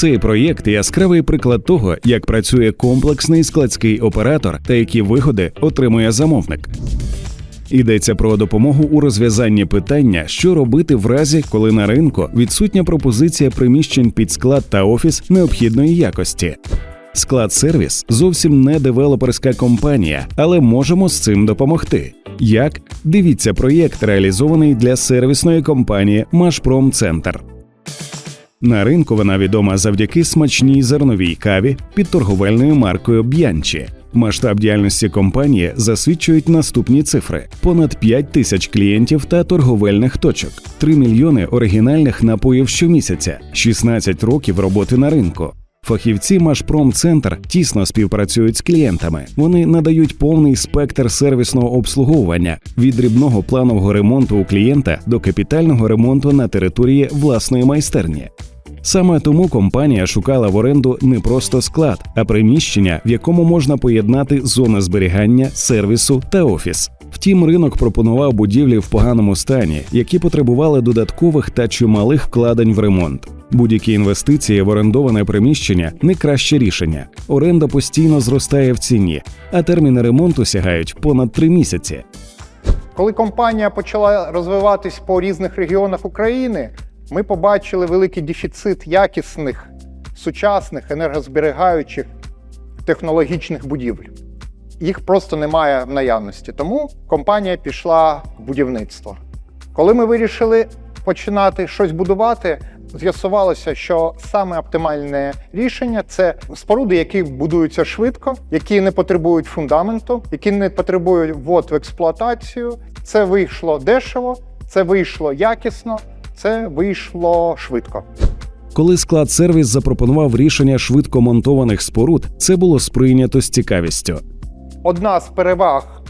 Цей проєкт яскравий приклад того, як працює комплексний складський оператор та які вигоди отримує замовник. Йдеться про допомогу у розв'язанні питання, що робити в разі, коли на ринку відсутня пропозиція приміщень під склад та офіс необхідної якості. Склад сервіс зовсім не девелоперська компанія, але можемо з цим допомогти. Як дивіться проєкт, реалізований для сервісної компанії Машпром Центр. На ринку вона відома завдяки смачній зерновій каві під торговельною маркою Б'янчі. Масштаб діяльності компанії засвідчують наступні цифри: понад 5 тисяч клієнтів та торговельних точок, 3 мільйони оригінальних напоїв щомісяця, 16 років роботи на ринку. Фахівці Машпромцентр тісно співпрацюють з клієнтами. Вони надають повний спектр сервісного обслуговування від дрібного планового ремонту у клієнта до капітального ремонту на території власної майстерні. Саме тому компанія шукала в оренду не просто склад, а приміщення, в якому можна поєднати зони зберігання, сервісу та офіс. Втім, ринок пропонував будівлі в поганому стані, які потребували додаткових та чималих вкладень в ремонт. Будь-які інвестиції в орендоване приміщення не краще рішення. Оренда постійно зростає в ціні, а терміни ремонту сягають понад три місяці. Коли компанія почала розвиватись по різних регіонах України, ми побачили великий дефіцит якісних, сучасних, енергозберігаючих технологічних будівель. Їх просто немає в наявності. Тому компанія пішла в будівництво. Коли ми вирішили починати щось будувати, з'ясувалося, що саме оптимальне рішення це споруди, які будуються швидко, які не потребують фундаменту, які не потребують ввод в експлуатацію. Це вийшло дешево, це вийшло якісно, це вийшло швидко. Коли склад сервіс запропонував рішення швидко монтованих споруд, це було сприйнято з цікавістю. Одна з переваг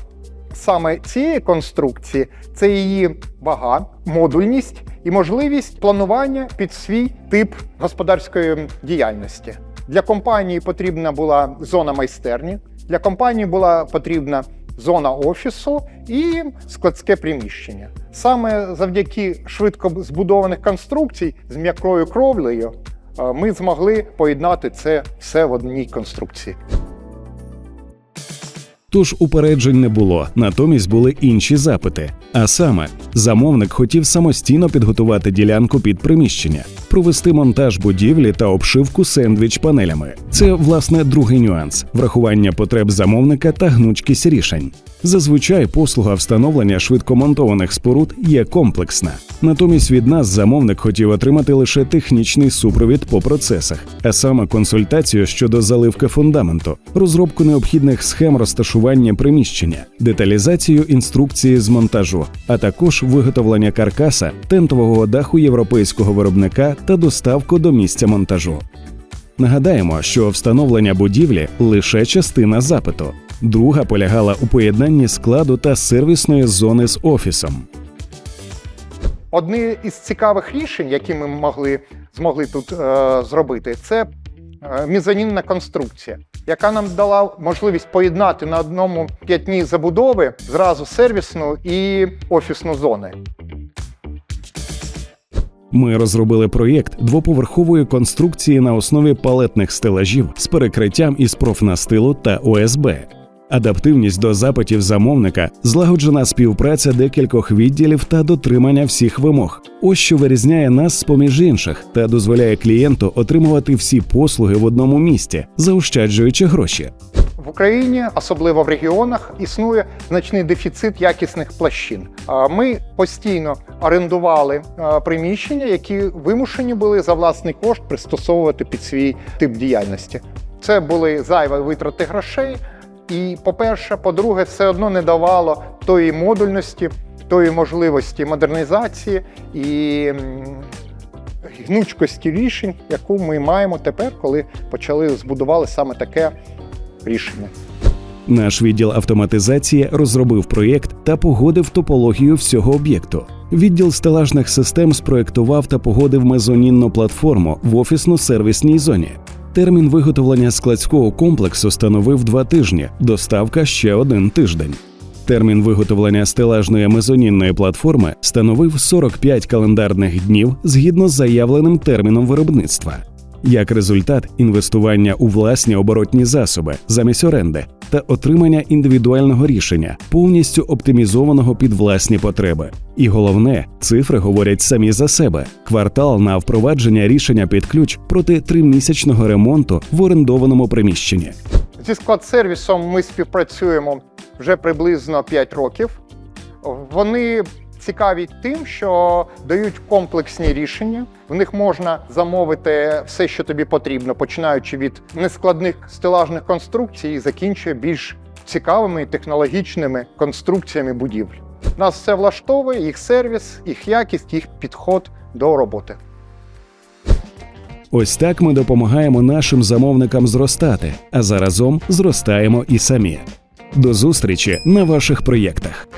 саме цієї конструкції це її вага, модульність і можливість планування під свій тип господарської діяльності. Для компанії потрібна була зона майстерні, для компанії була потрібна зона офісу і складське приміщення. Саме завдяки швидко збудованих конструкцій з м'якою кровлею е, ми змогли поєднати це все в одній конструкції. Тож упереджень не було, натомість були інші запити. А саме, замовник хотів самостійно підготувати ділянку під приміщення, провести монтаж будівлі та обшивку сендвіч панелями. Це власне другий нюанс врахування потреб замовника та гнучкість рішень. Зазвичай послуга встановлення швидкомонтованих споруд є комплексна. Натомість від нас замовник хотів отримати лише технічний супровід по процесах, а саме консультацію щодо заливки фундаменту, розробку необхідних схем розташування приміщення, деталізацію інструкції з монтажу, а також виготовлення каркаса, тентового даху європейського виробника та доставку до місця монтажу. Нагадаємо, що встановлення будівлі лише частина запиту. Друга полягала у поєднанні складу та сервісної зони з офісом. Одне із цікавих рішень, які ми могли, змогли тут е, зробити, це е, мізанінна конструкція, яка нам дала можливість поєднати на одному п'ятні забудови зразу сервісну і офісну зони. Ми розробили проєкт двоповерхової конструкції на основі палетних стелажів з перекриттям із профнастилу та ОСБ. Адаптивність до запитів замовника, злагоджена співпраця декількох відділів та дотримання всіх вимог. Ось що вирізняє нас з поміж інших та дозволяє клієнту отримувати всі послуги в одному місці, заощаджуючи гроші. В Україні, особливо в регіонах, існує значний дефіцит якісних площин. Ми постійно орендували приміщення, які вимушені були за власний кошт пристосовувати під свій тип діяльності. Це були зайві витрати грошей. І, по-перше, по-друге, все одно не давало тої модульності, тої можливості модернізації і гнучкості рішень, яку ми маємо тепер, коли почали збудували саме таке рішення. Наш відділ автоматизації розробив проєкт та погодив топологію всього об'єкту. Відділ стелажних систем спроектував та погодив мезонінну платформу в офісно-сервісній зоні. Термін виготовлення складського комплексу становив два тижні, доставка ще один тиждень. Термін виготовлення стелажної мезонінної платформи становив 45 календарних днів згідно з заявленим терміном виробництва. Як результат, інвестування у власні оборотні засоби замість оренди та отримання індивідуального рішення, повністю оптимізованого під власні потреби. І головне, цифри говорять самі за себе: квартал на впровадження рішення під ключ проти тримісячного ремонту в орендованому приміщенні. Зі склад-сервісом ми співпрацюємо вже приблизно 5 років. Вони цікаві тим, що дають комплексні рішення. В них можна замовити все, що тобі потрібно, починаючи від нескладних стелажних конструкцій і закінчує більш цікавими технологічними конструкціями будівлі. Нас все влаштовує, їх сервіс, їх якість, їх підход до роботи. Ось так ми допомагаємо нашим замовникам зростати, а заразом зростаємо і самі. До зустрічі на ваших проєктах.